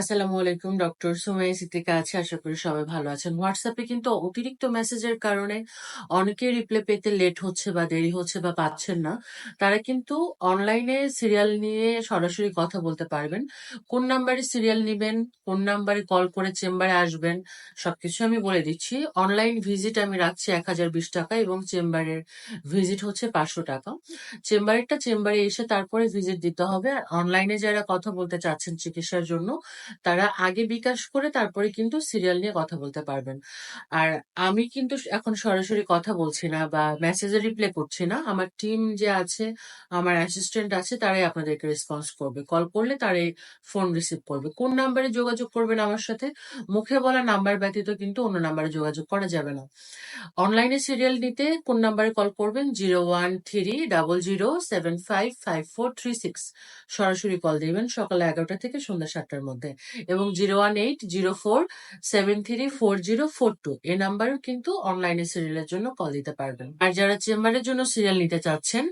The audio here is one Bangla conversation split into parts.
আসসালামু আলাইকুম, ডক্টর সুমাই সিদ্দিকা আছে। আশা করি সবাই ভালো আছেন। হোয়াটসঅ্যাপে কিন্তু অতিরিক্ত মেসেজের কারণে অনেকে রিপ্লাই পেতে লেট হচ্ছে বা দেরি হচ্ছে বা পাচ্ছেন না। তারা কিন্তু অনলাইনে সিরিয়াল নিয়ে সরাসরি কথা বলতে পারবেন। কোন নাম্বারে সিরিয়াল নেবেন, কোন নাম্বারে কল করে চেম্বারে আসবেন, সবকিছু আমি বলে দিচ্ছি। অনলাইন ভিজিট আমি রাখছি এক হাজার বিশ টাকা এবং চেম্বারের ভিজিট হচ্ছে পাঁচশো টাকা। চেম্বারেরটা চেম্বারে এসে তারপরে ভিজিট দিতে হবে। আর অনলাইনে যারা কথা বলতে চাচ্ছেন চিকিৎসার জন্য তারা আগে বিকাশ করে তারপরে কিন্তু সিরিয়াল নিয়ে কথা বলতে পারবেন। আর আমি কিন্তু এখন সরাসরি কথা বলছি না বা মেসেজে রিপ্লাই করছি না। আমার টিম যে আছে, আমার অ্যাসিস্ট্যান্ট আছে, তারাই আপনাদেরকে রেসপন্স করবে। কল করলে তারাই ফোন রিসিভ করবে। কোন নাম্বারে যোগাযোগ করবেন আমার সাথে? মুখে বলা নাম্বার ব্যতীত কিন্তু অন্য নাম্বারে যোগাযোগ করা যাবে না। অনলাইনে সিরিয়াল নিতে কোন নাম্বারে কল করবেন? Zero one three double zero seven five five four three six সরাসরি কল দিবেন সকাল এগারোটা থেকে সন্ধ্যা সাতটার মধ্যে। এবং zero one eight, zero four, seven three, four zero, four two. এই নাম্বারও কিন্তু অনলাইনে সিরিয়ালের জন্য কল দিতে পারবেন। আর যারা চেম্বারের জন্য সিরিয়াল নিতে চাচ্ছেন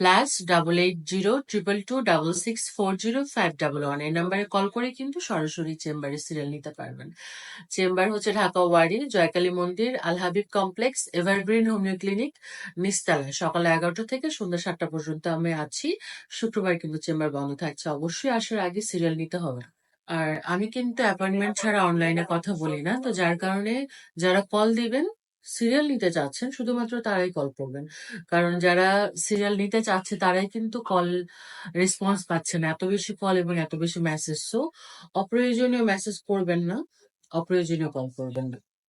plus double eight zero triple two double six four zero five double one এই নাম্বারে কল করে কিন্তু সরাসরি চেম্বারে সিরিয়াল নিতে পারবেন। চেম্বার হচ্ছে ঢাকা ওয়ারি, জয়কালী মন্দির, Al Habib complex, evergreen homeo clinic নিস্তালায় সকাল এগারোটা থেকে সন্ধ্যা সাতটা পর্যন্ত আমি আছি। শুক্রবার কিন্তু চেম্বার বন্ধ থাকছে। অবশ্যই আসার আগে সিরিয়াল নিতে হবে। আর আমি কিন্তু অ্যাপয়েন্টমেন্ট ছাড়া অনলাইনে কথা বলি না। তো যার কারণে যারা কল দিবেন সিরিয়াল নিতে চাচ্ছেন, শুধুমাত্র তারাই কল করবেন। কারণ যারা সিরিয়াল নিতে চাচ্ছে, তারাই কিন্তু কল রেসপন্স পাচ্ছে না। এত বেশি কল এবং এত বেশি মেসেজ সো অপ্রয়োজনীয় মেসেজ করবেন না, অপ্রয়োজনীয় কল করবেন না।